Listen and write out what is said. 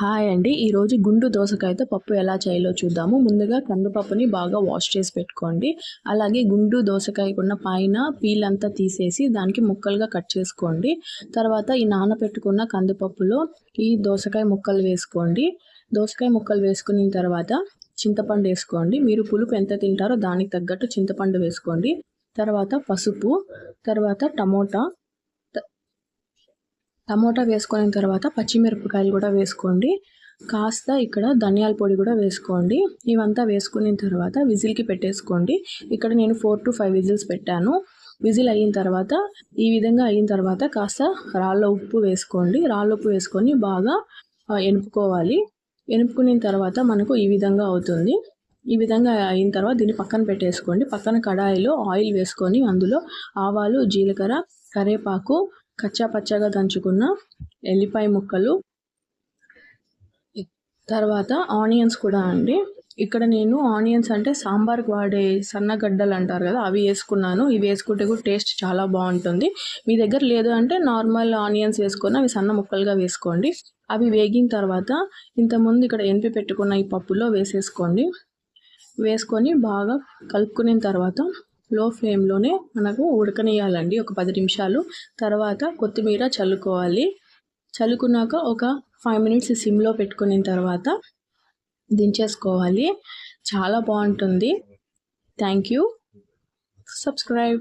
Hi అండి. ఈరోజు గుండు దోసకాయతో పప్పు ఎలా చేయాలో చూద్దాము. ముందుగా కందిపప్పుని బాగా వాష్ చేసి పెట్టుకోండి. అలాగే గుండు దోసకాయకున్న పైన పీల్ అంతా తీసేసి దానికి ముక్కలుగా కట్ చేసుకోండి. తర్వాత ఈ నానబెట్టుకున్న కందిపప్పులో ఈ దోసకాయ ముక్కలు వేసుకోండి. దోసకాయ ముక్కలు వేసుకున్న తర్వాత చింతపండు వేసుకోండి. మీరు పులుపు ఎంత తింటారో దానికి తగ్గట్టు చింతపండు వేసుకోండి. తర్వాత పసుపు తర్వాత టమోటా టమోటా వేసుకున్న తర్వాత పచ్చిమిరపకాయలు కూడా వేసుకోండి. కాస్త ఇక్కడ ధనియాల పొడి కూడా వేసుకోండి. ఇవంతా వేసుకున్న తర్వాత విజిల్కి పెట్టేసుకోండి. ఇక్కడ నేను ఫోర్ టు ఫైవ్ విజిల్స్ పెట్టాను. విజిల్ అయిన తర్వాత ఈ విధంగా అయిన తర్వాత కాస్త రాళ్ళ ఉప్పు వేసుకోండి. రాళ్ళ ఉప్పు వేసుకొని బాగా ఎనుపుకోవాలి. ఎనుపుకున్న తర్వాత మనకు ఈ విధంగా అవుతుంది. ఈ విధంగా అయిన తర్వాత దీన్ని పక్కన పెట్టేసుకోండి. పక్కన కడాయిలో ఆయిల్ వేసుకొని అందులో ఆవాలు జీలకర్ర కరివేపాకు కచ్చా పచ్చగా దంచుకున్న ఎల్లిపాయ ముక్కలు. తర్వాత ఆనియన్స్ కూడా అండి. ఇక్కడ నేను ఆనియన్స్ అంటే సాంబార్కి వాడే సన్నగడ్డలు అంటారు కదా అవి వేసుకున్నాను. ఇవి వేసుకుంటే కూడా టేస్ట్ చాలా బాగుంటుంది. మీ దగ్గర లేదు అంటే నార్మల్ ఆనియన్స్ వేసుకొని అవి సన్న ముక్కలుగా వేసుకోండి. అవి వేగిన తర్వాత ఇంతకుముందు ఇక్కడ ఎనిపి పెట్టుకున్న ఈ పప్పులో వేసేసుకోండి. వేసుకొని బాగా కలుపుకున్న తర్వాత లో ఫ్లేమ్లోనే మనకు ఉడకనియాలండి ఒక పది నిమిషాలు. తర్వాత కొత్తిమీర చల్లుకోవాలి. చల్లుకున్నాక ఒక ఫైవ్ మినిట్స్ సిమ్లో పెట్టుకున్న తర్వాత దించేసుకోవాలి. చాలా బాగుంటుంది. Thank you. సబ్స్క్రైబ్.